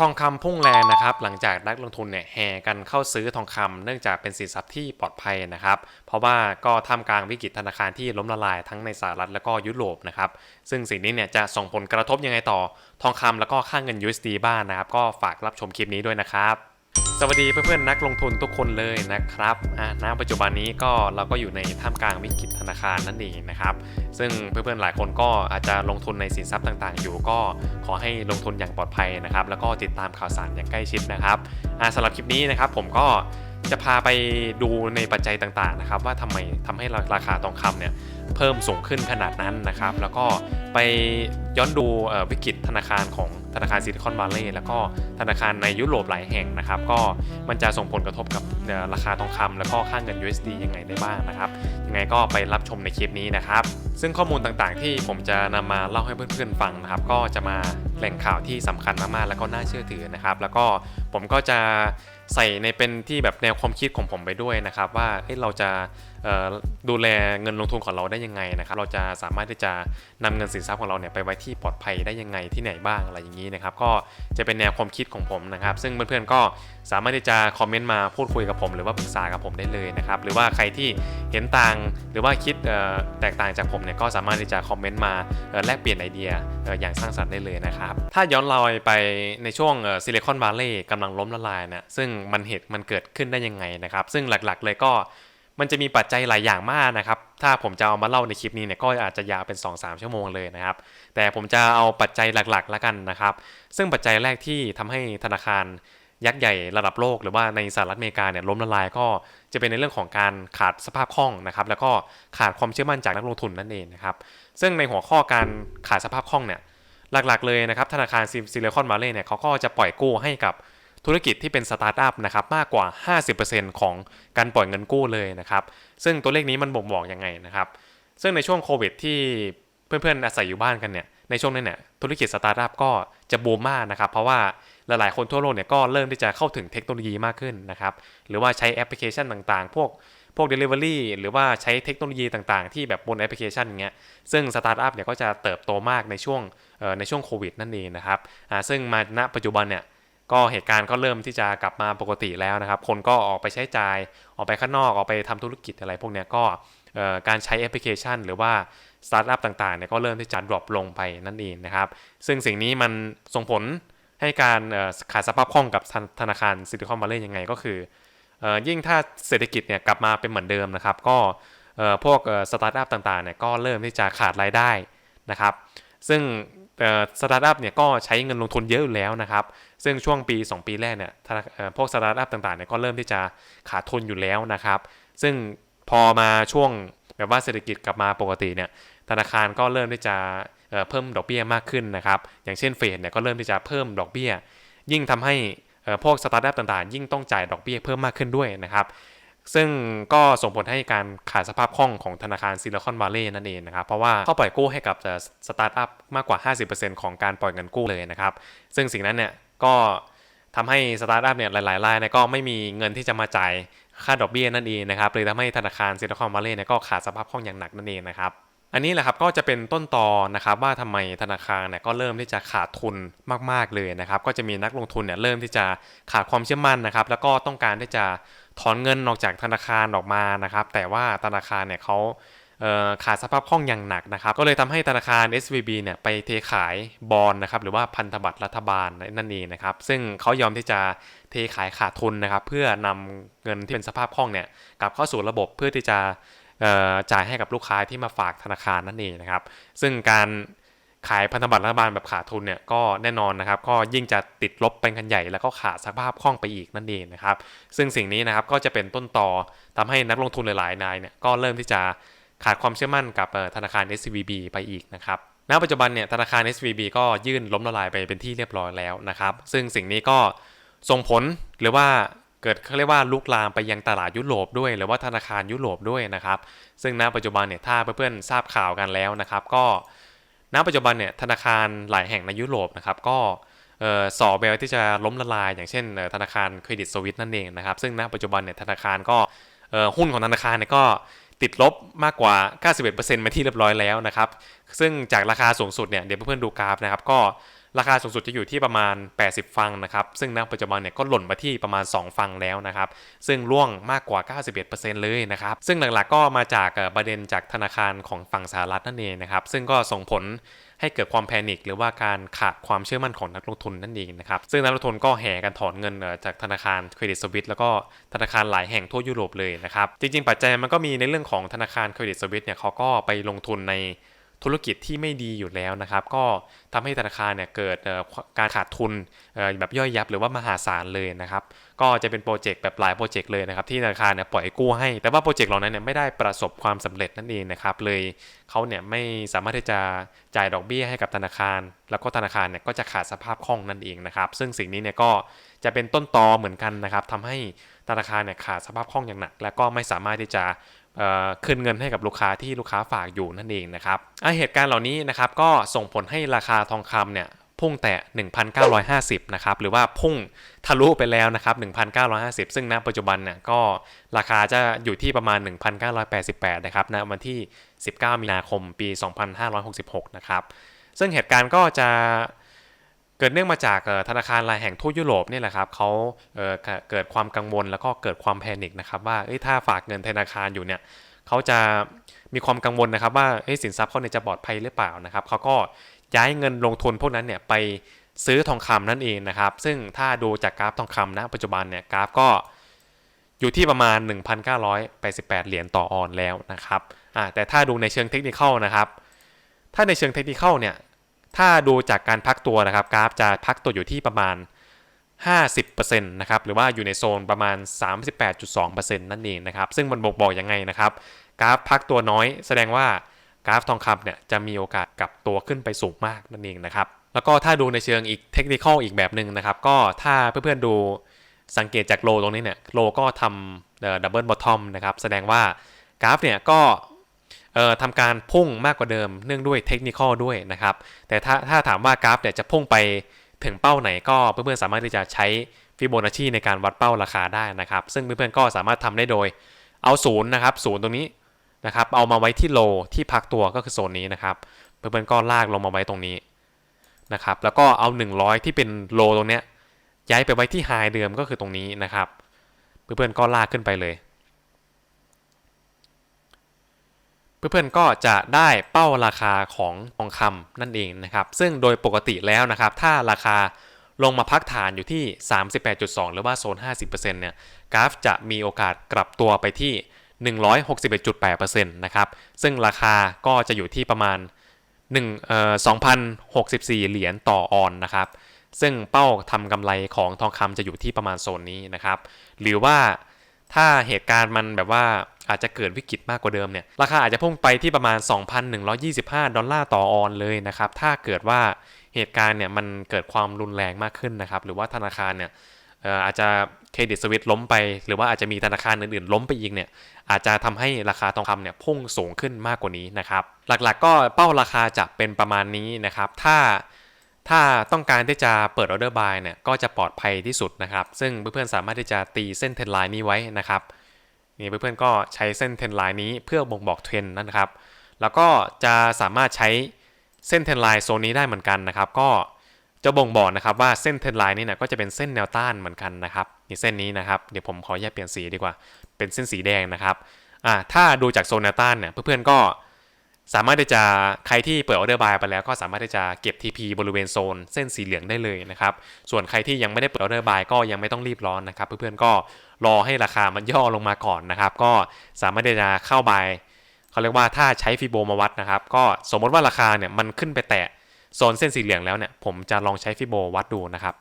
ทองคำพุ่งแรงนะครับ หลังจากนักลงทุนเนี่ยแห่กันเข้าซื้อทองคำเนื่องจากเป็นสินทรัพย์ที่ปลอดภัยนะครับ เพราะว่าก็ท่ามกลางวิกฤตธนาคารที่ล้มละลายทั้งในสหรัฐแล้วก็ยุโรปนะครับ ซึ่งสิ่งนี้เนี่ยจะส่งผลกระทบยังไงต่อทองคำแล้วก็ค่าเงิน USD บ้างนะครับ ก็ฝากรับชมคลิปนี้ด้วยนะครับ สวัสดีเพื่อนๆนักลงทุนทุกคนเลยนะครับอ่าณปัจจุบันนี้ก็เราก็อยู่ในท่ามกลางวิกฤตธนาคารนั่นเองนะครับ ซึ่งเพื่อนๆหลายคนก็อาจจะลงทุนในสินทรัพย์ต่างๆ อยู่ก็ขอให้ลงทุนอย่างปลอดภัยนะครับ แล้วก็ติดตามข่าวสารอย่างใกล้ชิดนะครับอ่าสำหรับคลิปนี้นะครับผมก็จะพาไปดูในปัจจัยต่างๆนะครับ ว่าทำไมทำให้ราคาทองคำเนี่ยเพิ่มสูงขึ้นขนาดนั้นนะครับ แล้วก็ไปย้อนดูวิกฤตธนาคารของธนาคารซิลิคอนวัลเลย์แล้วก็ธนาคารในยุโรปหลายแห่งนะครับ ก็มันจะส่งผลกระทบกับราคาทองคำแล้วก็ค่าเงิน USD ยังไงได้บ้างนะครับ ยังไงก็ไปรับชมในคลิปนี้นะครับ ซึ่งข้อมูลต่างๆ ที่ผมจะนำมาเล่าให้เพื่อนๆฟังนะครับ ก็จะมาแหล่งข่าวที่สำคัญมากๆแล้วก็น่าเชื่อถือนะครับ แล้วก็ผมก็จะใส่ในเป็นที่แบบแนวความคิดของผมไปด้วยนะครับ ว่าเเราจะดูแลเงินลงทุนของเราได้ยังไงนะครับ เราจะสามารถที่จะนำเงินสินทรัพย์ของเราเนี่ยไปไว้ที่ปลอดภัยได้ยังไงที่ไหนบ้างอะไรอย่างนี้นะครับ ก็จะเป็นแนวความคิดของผมนะครับ ซึ่งเพื่อนๆก็สามารถที่จะคอมเมนต์มาพูดคุยกับผม หรือว่าปรึกษากับผมได้เลยนะครับ หรือว่าใครที่เห็นต่างหรือว่าคิดแตกต่างจากผมเนี่ยก็สามารถที่จะคอมเมนต์มาแลกเปลี่ยนไอเดียอย่างสร้างสรรค์ได้เลยนะครับ ถ้าย้อนรอยไปในช่วงซิลิคอนวัลเลย์กำลังล้มละลายนี่ยซึ่งมันเหตุมันเกิดขึ้นได้ยังไงนะครับ ซึ่งหลักๆเลยก็ มันจะมีปัจจัยหลายอย่างมากนะครับ ถ้าผมจะเอามาเล่าในคลิปนี้เนี่ยก็อาจจะยาวเป็น 2-3 ชั่วโมงเลยนะครับ แต่ผมจะเอาปัจจัยหลักๆแล้วกันนะครับ ซึ่งปัจจัยแรกที่ทำให้ธนาคารยักษ์ใหญ่ระดับโลกหรือว่าในสหรัฐอเมริกาเนี่ยล้มละลายก็จะเป็นในเรื่องของการขาดสภาพคล่องนะครับ แล้วก็ขาดความเชื่อมั่นจากนักลงทุนนั่นเองนะครับ ซึ่งในหัวข้อการขาดสภาพคล่องเนี่ยหลักๆเลยนะครับธนาคารซิลิคอนวัลเลย์เนี่ยเขาก็จะปล่อยกู้ให้กับ ธุรกิจที่เป็นสตาร์ทอัพนะครับมากกว่า 50%ของการปล่อยเงินกู้เลยนะครับ ซึ่งตัวเลขนี้มันบ่งบอกยังไงนะครับ ซึ่งในช่วงโควิดที่เพื่อนๆอาศัยอยู่บ้านกันเนี่ยในช่วงนั้นเนี่ยธุรกิจสตาร์ทอัพก็จะบูมมากนะครับ เพราะว่าหลายๆคนทั่วโลกเนี่ยก็เริ่มที่จะเข้าถึงเทคโนโลยีมากขึ้นนะครับ หรือว่าใช้แอปพลิเคชันต่างๆ พวกพวก Delivery หรือว่าใช้เทคโนโลยีต่างๆ ที่แบบบนแอปพลิเคชันอย่างเงี้ย ซึ่งสตาร์ทอัพเนี่ยก็จะเติบโตมากในช่วงในช่วงโควิดนั่นเองนะครับซึ่งมาณปัจจุบันเนี่ย ก็เหตุการณ์ก็เริ่มที่จะกลับมาปกติแล้วนะครับ คนก็ออกไปใช้จ่าย ออกไปข้างนอกออกไปทำธุรกิจอะไรพวกนี้ก็การใช้แอปพลิเคชัน หรือว่าสตาร์ทอัพต่างๆเนี่ยก็เริ่มที่จะดรอปลงไปนั่นเองนะครับ ซึ่งสิ่งนี้มันส่งผลให้การขาดสภาพคล่องกับธนาคารซิลิคอนวัลเลย์ยังไงก็คืออยิ่งถ้าเศรษฐกิจเนี่ยกลับมาเป็นเหมือนเดิมนะครับ ก็พวกสตาร์ทอัพต่างๆเนี่ยก็เริ่มที่จะขาดรายได้นะครับ ซึ่งสตาร์ทอัพเนี่ยก็ใช้เงินลงทุนเยอะอยู่แล้วนะครับ ซึ่งช่วงปี 2 ปีแรกเนี่ยพวกสตาร์ทอัพต่างๆเนี่ยก็เริ่มที่จะขาดทุนอยู่แล้วนะครับ ซึ่งพอมาช่วงแบบว่าเศรษฐกิจกลับมาปกติเนี่ยธนาคารก็เริ่มที่จะเเพิ่มดอกเบี้ยมากขึ้นนะครับ อย่างเช่นเฟดเนี่ยก็เริ่มที่จะเพิ่มดอกเบี้ย ยิ่งทำให้พวกสตาร์ทอัพต่างๆ ยิ่งต้องจ่ายดอกเบี้ยเพิ่มมากขึ้นด้วยนะครับ ซึ่งก็ส่งผลให้การขาดสภาพคล่องของธนาคารซิลิคอนวัลเลย์นั่นเองนะครับ เพราะว่าเขาปล่อยกู้ให้กับสตาร์ทอัพมากกว่า 50%ของการปล่อยเงินกู้เลยนะครับ ซึ่งสิ่งนั้นเนี่ย ก็ทำให้สตาร์ทอัพเนี่ยหลายๆรายเนี่ยก็ไม่มีเงินที่จะมาจ่ายค่าดอกเบี้ยนั่นเองนะครับเลยทำให้ธนาคารซิลิคอนวัลเลย์เนี่ยก็ขาดสภาพคล่องอย่างหนักนั่นเองนะครับอันนี้แหละครับก็จะเป็นต้นตอนะครับว่าทำไมธนาคารเนี่ยก็เริ่มที่จะขาดทุนมากๆเลยนะครับก็จะมีนักลงทุนเนี่ยเริ่มที่จะขาดความเชื่อมั่นนะครับแล้วก็ต้องการที่จะถอนเงินออกจากธนาคารออกมานะครับแต่ว่าธนาคารเนี่ยเขา ขาดสภาพคล่องอย่างหนักนะครับ ก็เลยทำให้ธนาคาร SVB เนี่ยไปเทขายบอลนะครับหรือว่าพันธบัตรรัฐบาลนั่นเองนะครับ ซึ่งเขายอมที่จะเทขายขาดทุนนะครับ เพื่อนำเงินที่เป็นสภาพคล่องเนี่ยกลับเข้าสู่ระบบเพื่อที่จะจ่ายให้กับลูกค้าที่มาฝากธนาคารนั่นเองนะครับ ซึ่งการขายพันธบัตรรัฐบาลแบบขาดทุนเนี่ยก็แน่นอนนะครับ ก็ยิ่งจะติดลบเป็นกันใหญ่แล้วก็ขาดสภาพคล่องไปอีกนั่นเองนะครับ ซึ่งสิ่งนี้นะครับก็จะเป็นต้นต่อทำให้นักลงทุนหลายๆนายเนี่ยก็เริ่มที่จะ ขาดความเชื่อมั่นกับธนาคาร SVB ไปอีกนะครับณปัจจุบันเนี่ยธนาคาร SVB ก็ยื่นล้มละลายไปเป็นที่เรียบร้อยแล้วนะครับ ซึ่งสิ่งนี้ก็ส่งผลหรือว่าเกิดเขาเรียกว่าลุกลามไปยังตลาดยุโรปด้วย หรือว่าธนาคารยุโรปด้วยนะครับ ซึ่งณปัจจุบันเนี่ยถ้าเพื่อนๆทราบข่าวกันแล้วนะครับ ก็ณปัจจุบันเนี่ยธนาคารหลายแห่งในยุโรปนะครับก็เอ่อสอบแววที่จะล้มละลาย อย่างเช่นธนาคารเครดิตสวิสนั่นเองนะครับ ซึ่งณปัจจุบันเนี่ยธนาคารก็หุ้นของธนาคารเนี่ยก็ ติดลบมากกว่า 91%มาที่เรียบร้อยแล้วนะครับ ซึ่งจากราคาสูงสุดเนี่ยเดี๋ยวเพื่อนๆดูกราฟนะครับก็ ราคาสูงสุดจะอยู่ที่ประมาณ 80 ฟังนะครับ ซึ่งณปัจจุบันเนี่ยก็หล่นมาที่ประมาณ 2 ฟังแล้วนะครับ ซึ่งร่วงมากกว่า 91%เลยนะครับ ซึ่งหลักๆก็มาจากเอ่อประเด็นจากธนาคารของฝั่งสหรัฐนั่นเองนะครับ ซึ่งก็ส่งผลให้เกิดความแพนิคหรือว่าการขาดความเชื่อมั่นของนักลงทุนนั่นเองนะครับ ซึ่งนักลงทุนก็แห่กันถอนเงินจากธนาคารเครดิตสวิสแล้วก็ธนาคารหลายแห่งทั่วยุโรปเลยนะครับ จริงๆ ปัจจัยมันก็มีในเรื่องของธนาคารเครดิตสวิสเนี่ยเขาก็ไปลงทุนใน ธุรกิจที่ไม่ดีอยู่แล้วนะครับ ก็ทำให้ธนาคารเนี่ยเกิดการขาดทุนแบบย่อยยับหรือว่ามหาศาลเลยนะครับ ก็จะเป็นโปรเจกต์แบบหลายโปรเจกต์เลยนะครับที่ธนาคารเนี่ยปล่อยกู้ให้ แต่ว่าโปรเจกต์เหล่านั้นเนี่ยไม่ได้ประสบความสำเร็จนั่นเองนะครับ เลยเขาเนี่ยไม่สามารถที่จะจ่ายดอกเบี้ยให้กับธนาคาร แล้วก็ธนาคารเนี่ยก็จะขาดสภาพคล่องนั่นเองนะครับ ซึ่งสิ่งนี้เนี่ยก็จะเป็นต้นตอเหมือนกันนะครับทำให้ธนาคารเนี่ยขาดสภาพคล่องอย่างหนัก และก็ไม่สามารถที่จะ คืนเงินให้กับลูกค้าที่ลูกค้าฝากอยู่นั่นเองนะครับเหตุการณ์เหล่านี้นะครับก็ส่งผลให้ราคาทองคำเนี่ยพุ่งแต่ 1,950 นะครับ หรือว่าพุ่งทะลุไปแล้วนะครับ 1,950 ซึ่งณปัจจุบันเนี่ยก็ราคาจะอยู่ที่ประมาณ 1,988 นะครับณวันที่ 19 มีนาคม ปี 2566 นะครับ ซึ่งเหตุการณ์ก็จะ เกิดเนื่องมาจากธนาคารรายแห่งทั่วยุโรปเนี่ยแหละครับเขาเเกิดความกังวลแล้วก็เกิดความแพนิคนะครับว่าถ้าฝากเงินธนาคารอยู่เนี่ยเขาจะมีความกังวลนะครับว่าสินทรัพย์เขาเนี่ยจะปลอดภัยหรือเปล่านะครับเขาก็ย้ายเงินลงทุนพวกนั้นเนี่ยไปซื้อทองคำนั่นเองนะครับ ซึ่งถ้าดูจากกราฟทองคำณปัจจุบันเนี่ยกราฟก็อยู่ที่ประมาณ 1,988 เหรียญต่อออนแล้วนะครับแต่ถ้าดูในเชิงเทคนิคนะครับ ถ้าในเชิงเทคนิคเนี่ย ถ้าดูจากการพักตัวนะครับกราฟจะพักตัวอยู่ที่ประมาณ 50%นะครับหรือว่าอยู่ในโซนประมาณ 38.2%นั่นเองนะครับซึ่งมันบอกบอกยังไงนะครับกราฟพักตัวน้อย แสดงว่ากราฟทองคำเนี่ยจะมีโอกาสกลับตัวขึ้นไปสูงมากนั่นเองนะครับแล้วก็ถ้าดูในเชิงอีกเทคนิคอีกแบบหนึ่งนะครับก็ถ้าเพื่อนๆดูสังเกตจากโลตรงนี้เนี่ยโลก็ทำดับเบิลบอททอมนะครับแสดงว่ากราฟเนี่ยก็ ทำการพุ่งมากกว่าเดิมเนื่องด้วยเทคนิคด้วยนะครับ แต่ถ้าถ้าถามว่ากราฟเนี่ยจะพุ่งไปถึงเป้าไหนก็เพื่อนๆสามารถที่จะใช้ฟิโบนัชชีในการวัดเป้าราคาได้นะครับ ซึ่งเพื่อนๆก็สามารถทำได้โดยเอาศูนย์นะครับศูนย์ตรงนี้นะครับเอามาไว้ที่โลที่พักตัวก็คือโซนนี้นะครับ เพื่อนๆก็ลากลงมาไว้ตรงนี้นะครับ แล้วก็เอา 100 ที่เป็นโลตรงเนี้ยย้ายไปไว้ที่ไฮเดิมก็คือตรงนี้นะครับ เพื่อนๆก็ลากขึ้นไปเลย เพื่อนๆก็จะได้เป้าราคาของทองคำนั่นเองนะครับ ซึ่งโดยปกติแล้วนะครับ ถ้าราคาลงมาพักฐานอยู่ที่ 38.2 หรือว่าโซน 50%เนี่ยกราฟจะมีโอกาสกลับตัวไปที่ 161.8%นะครับ ซึ่งราคาก็จะอยู่ที่ประมาณ1เอ่อ2,064 เหรียญต่อออนนะครับ ซึ่งเป้าทำกำไรของทองคำจะอยู่ที่ประมาณโซนนี้นะครับ หรือว่า ถ้าเหตุการณ์มันแบบว่าอาจจะเกิดวิกฤตมากกว่าเดิมเนี่ยราคาอาจจะพุ่งไปที่ประมาณ 2,125 ดอลลาร์ต่อออนเลยนะครับถ้าเกิดว่าเหตุการณ์เนี่ยมันเกิดความรุนแรงมากขึ้นนะครับหรือว่าธนาคารเนี่ยอาจจะเครดิตสวิตล้มไป หรือว่าอาจจะมีธนาคารอื่นๆ ล้มไปอีกเนี่ยอาจจะทำให้ราคาทองคำเนี่ยพุ่งสูงขึ้นมากกว่านี้นะครับหลักๆก็เป้าราคาจะเป็นประมาณนี้นะครับถ้า ถ้าต้องการที่จะเปิดออเดอร์บายเนี่ยก็จะปลอดภัยที่สุดนะครับ ซึ่งเพื่อนๆสามารถที่จะตีเส้นเทรนไลน์นี้ไว้นะครับนี่เพื่อนๆก็ใช้เส้นเทรนไลน์นี้เพื่อบ่งบอกเทรนนะครับ แล้วก็จะสามารถใช้เส้นเทรนไลน์โซนนี้ได้เหมือนกันนะครับ ก็จะบ่งบอกนะครับว่าเส้นเทรนไลน์นี้นี่ยก็จะเป็นเส้นแนวต้านเหมือนกันนะครับนี่เส้นนี้นะครับเดี๋ยวผมขอแยกเปลี่ยนสีดีกว่า เป็นเส้นสีแดงนะครับอ่าถ้าดูจากโซนแนวต้านเนี่ยเพื่อนๆก็ สามารถที่จะใครที่เปิดออเดอร์บายไปแล้วก็สามารถที่จะเก็บ TP บริเวณโซนเส้นสีเหลืองได้เลยนะครับ ส่วนใครที่ยังไม่ได้เปิดออเดอร์บายก็ยังไม่ต้องรีบร้อนนะครับ เพื่อนๆก็รอให้ราคามันย่อลงมาก่อนนะครับ ก็สามารถที่จะเข้าบายเขาเรียกว่าถ้าใช้ฟิโบมาวัดนะครับ ก็สมมติว่าราคาเนี่ยมันขึ้นไปแตะโซนเส้นสีเหลืองแล้วเนี่ยผมจะลองใช้ฟิโบวัดดูนะครับ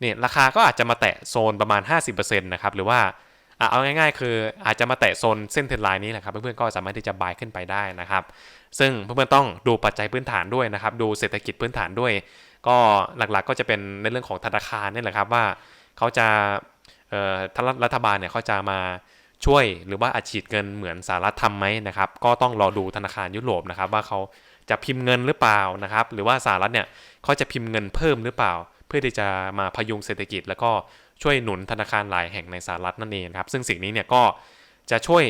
เนี่ยราคาก็อาจจะมาแตะโซนประมาณ 50%นะครับหรือว่า เอาง่ายๆ คืออาจจะมาแตะโซนเส้นเทรนไลน์นี้แหละครับเพื่อนๆก็สามารถที่จะบายขึ้นไปได้นะครับ ซึ่งเพื่อนๆต้องดูปัจจัยพื้นฐานด้วยนะครับ ดูเศรษฐกิจพื้นฐานด้วย ก็หลักๆก็จะเป็นในเรื่องของธนาคารนี่แหละครับว่าเขาจะเอ่อทรัฐบาลเนี่ยเขาจะมาช่วยหรือว่าอัดฉีดเงินเหมือนสหรัฐทำไหมนะครับ ก็ต้องรอดูธนาคารยุโรปนะครับ ว่าเขาจะพิมพ์เงินหรือเปล่านะครับ หรือว่าสหรัฐเนี่ยเขาจะพิมพ์เงินเพิ่มหรือเปล่า เพื่อที่จะมาพยุงเศรษฐกิจแล้วก็ ช่วยหนุนธนาคารหลายแห่งในสหรัฐนั่นเองครับ ซึ่งสิ่งนี้เนี่ยก็จะช่วย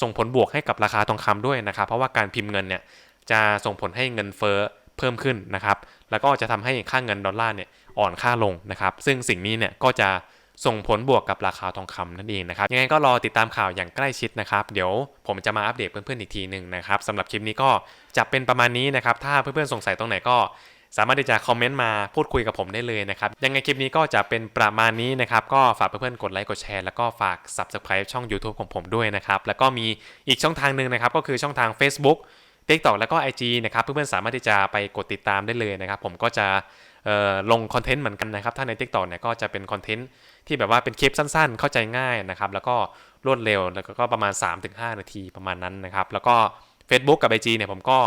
ส่งผลบวกให้กับราคาทองคำด้วยนะครับ เพราะว่าการพิมพ์เงินเนี่ยจะส่งผลให้เงินเฟ้อเพิ่มขึ้นนะครับ แล้วก็จะทำให้ค่าเงินดอลลาร์เนี่ยอ่อนค่าลงนะครับ ซึ่งสิ่งนี้เนี่ยก็จะส่งผลบวกกับราคาทองคำนั่นเองนะครับ ยังไงก็รอติดตามข่าวอย่างใกล้ชิดนะครับ เดี๋ยวผมจะมาอัปเดตเพื่อนๆอีกทีหนึ่งนะครับสำหรับคลิปนี้ก็จะเป็นประมาณนี้นะครับ ถ้าเพื่อนๆสงสัยตรงไหนก็ สามารถที่จะคอมเมนต์มาพูดคุยกับผมได้เลยนะครับ ยังไงคลิปนี้ก็จะเป็นประมาณนี้นะครับ ก็ฝากเพื่อนๆกดไลค์กดแชร์แล้วก็ฝาก Subscribe ช่อง YouTube ของผมด้วยนะครับ แล้วก็มีอีกช่องทางหนึ่งนะครับ ก็คือช่องทาง Facebook TikTok แล้วก็ IG นะครับ เพื่อนๆสามารถที่จะไปกดติดตามได้เลยนะครับ ผมก็จะลงคอนเทนต์เหมือนกันนะครับ ถ้าใน TikTok เนี่ยก็จะเป็นคอนเทนต์ที่แบบว่าเป็นคลิปสั้นๆ เข้าใจง่ายนะครับ แล้วก็รวดเร็วแล้วก็ประมาณ 3-5 นาทีประมาณนั้นนะครับ แล้วก็ Facebook กับ IG เนี่ยผมก็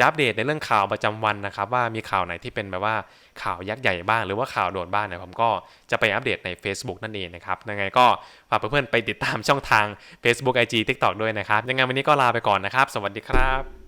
จะอัปเดตในเรื่องข่าวประจำวันนะครับ ว่ามีข่าวไหนที่เป็นแบบว่าข่าวยักษ์ใหญ่บ้างหรือว่าข่าวโดดบ้างเนี่ยผมก็จะไปอัปเดตใน Facebook นั่นเองนะครับยังไงก็ฝากเพื่อนๆไปติดตามช่องทาง Facebook IG TikTok ด้วยนะครับ ยังไงวันนี้ก็ลาไปก่อนนะครับ สวัสดีครับ